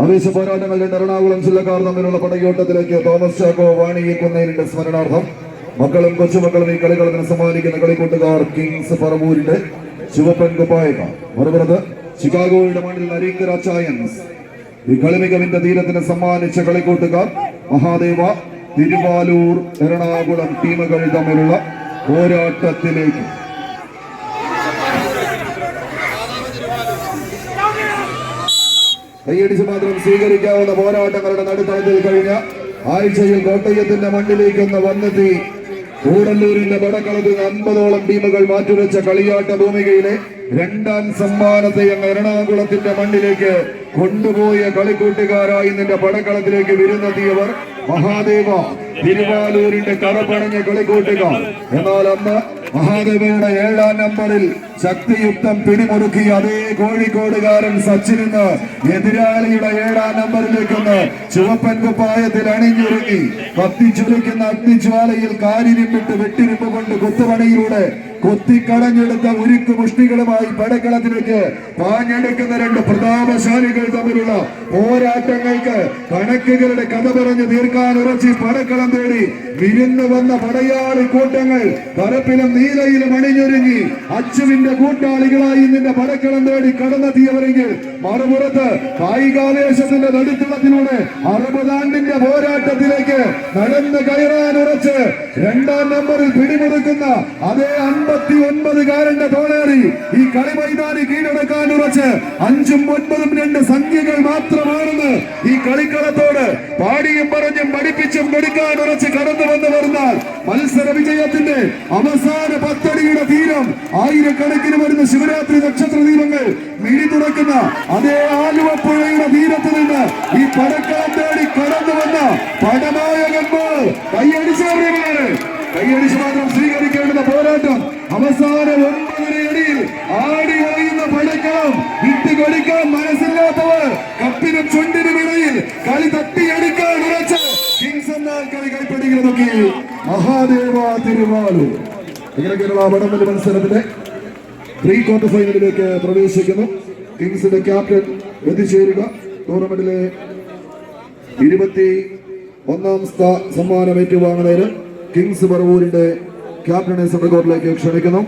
ആവേശ പോരാട്ടങ്ങൾ എറണാകുളം ജില്ലക്കാർ തമ്മിലുള്ള പടയോട്ടത്തിലേക്ക് തോമസ് ചാക്കോ വാണി കുന്നേലിന്റെ സ്മരണാർത്ഥം. മക്കളും കൊച്ചുമക്കളും ഈ കളികളത്തിന് സമ്മാനിക്കുന്ന കളിക്കൂട്ടുകാർ കിങ്സ് പറവൂരിന്റെ ശിവപ്പൻ കുപ്പായക മറുപുറത്ത് ചിക്കാഗോയുടെ മണ്ണിൽ നരീക്കര ചായൻസ് ഈ കളിമികവിന്റെ തീരത്തിന് സമ്മാനിച്ച കളിക്കൂട്ടുകാർ മഹാദേവ തിരുവാലൂർ എറണാകുളം ടീമുകൾ തമ്മിലുള്ള പോരാട്ടത്തിലേക്ക്. കൈയടിച്ച് മാത്രം സ്വീകരിക്കാവുന്ന പോരാട്ടങ്ങളുടെ നടുത്തളത്തിൽ കഴിഞ്ഞ ആഴ്ചയിൽ കോട്ടയത്തിന്റെ മണ്ണിലേക്കൊന്ന് വന്നെത്തി. കൂടല്ലൂരിന്റെ വടക്കളത്ത് അൻപതോളം ടീമുകൾ മാറ്റിവെച്ച കളിയാട്ട ഭൂമികയിലെ രണ്ടാം സമ്മാനത്തെ എന്ന എറണാകുളത്തിന്റെ മണ്ണിലേക്ക് കൊണ്ടുപോയ കളിക്കൂട്ടുകാരായി നിന്റെ പടക്കളത്തിലേക്ക് വിരുന്നെത്തിയവർ മഹാദേവ. തിരുവാലൂരിന്റെ കറപ്പണഞ്ഞ കളിക്കൂട്ടുകാർ. എന്നാൽ അന്ന് മഹാദേവയുടെ ഏഴാം നമ്പറിൽ ശക്തിയുക്തം പിടിമുറുക്കി അതേ കോഴിക്കോടുകാരൻ സച്ചിൻ ഇന്ന് എതിരാളിയുടെ ഏഴാം നമ്പറിലേക്കൊന്ന് ചുവപ്പൻ കുപ്പായത്തിൽ അണിഞ്ഞൊരുങ്ങി കത്തിച്ചൊലിക്കുന്ന അഗ്നിജ്വാലയിൽ കാരിരിപ്പിട്ട് വെട്ടിരിപ്പ് കൊണ്ട് കുത്തുപണിയിലൂടെ കൊത്തിക്കടഞ്ഞെടുത്ത ഉരുക്ക് മുഷ്ടികളുമായി പടക്കളത്തിലേക്ക് പാഞ്ഞെടുക്കുന്ന രണ്ട് പ്രതാപശാലികൾ തമ്മിലുള്ള പോരാട്ടങ്ങൾക്ക് കണക്കുകളുടെ കഥ പറഞ്ഞ് തീർക്കാൻ ഉറച്ച് പടക്കളം തേടി വിരുന്ന് വന്ന പടയാളി കൂട്ടങ്ങൾ പരപ്പിലും നീലയിലും അണിഞ്ഞൊരുങ്ങി. അച്ചുവിന്റെ കൂട്ടാളികളായി നിന്റെ പടക്കളം തേടി കടന്നെത്തിയവരെങ്കിൽ മറുപുറത്ത് കായികാവേശത്തിന്റെ നടുത്തളത്തിലൂടെ അറുപതാണ്ടിന്റെ പോരാട്ടത്തിലേക്ക് നടന്ന് കയറാൻ ഉറച്ച് രണ്ടാം നമ്പറിൽ പിടിമുറുക്കുന്ന അതേ അമ്പത്തി ഒൻപതുകാരന്റെ തോളേറി ഈ കളി മൈതാനി കീഴടക്കാൻ ഉറച്ച് അഞ്ചും ഒൻപതും രണ്ട് സംഖ്യകൾ മാത്രമാണെന്ന് ഈ കളിക്കളത്തോട് പാടിയും പറഞ്ഞും പഠിപ്പിച്ചും കൊടുക്കാൻ ഉറച്ച് കടന്നു വന്ന് വരുന്നാൽ മത്സര വിജയത്തിന്റെ അവസാന പത്തടിയുടെ തീരം ആയിരക്കണക്കിന് വരുന്ന ശിവരാത്രി നക്ഷത്ര ദീപങ്ങൾ മിഴി തുറക്കുന്ന അതേ ആലുവപ്പുഴയുടെ തീരത്ത് നിന്ന് ഈ പടക്കാത്തേടി തേടി കടന്നു വന്ന പടനായകന്മാർ. കൈയടിച്ചവരെയാണ് കൈയടിച്ച് മാത്രം സ്വീകരിക്കേണ്ടുന്ന പോരാട്ടം അവസാന ഒമ്പതിനടിയിൽ ആടി ഇട്ടി കൊടുക്കണം കൊടുക്കാൻ മനസ്സില്ലാത്തവർ. കപ്പിനും ചുണ്ടിനും ഇടയിൽ കളി തട്ടിയെടുക്കാൻ ഉറച്ച്. കിങ്സ് എന്നാൽ കളി കൈപ്പടികൾ മഹാദേവ തിരുവാളു. ഇങ്ങനെ കേരള വടംവലി മത്സരത്തിലെ പ്രീ ക്വാർട്ടർ ഫൈനലിലേക്ക് പ്രവേശിക്കുന്നു. കിങ്സിന്റെ ക്യാപ്റ്റൻ എത്തിച്ചേരുക. ടൂർണമെന്റിലെ ഇരുപത്തി ഒന്നാം സമ്മാനം ഏറ്റുവാങ്ങുന്നതിന് കിങ്സ് ബറവൂരിന്റെ ക്യാപ്റ്റനെ സെൻട്രൽ ക്ഷണിക്കുന്നു.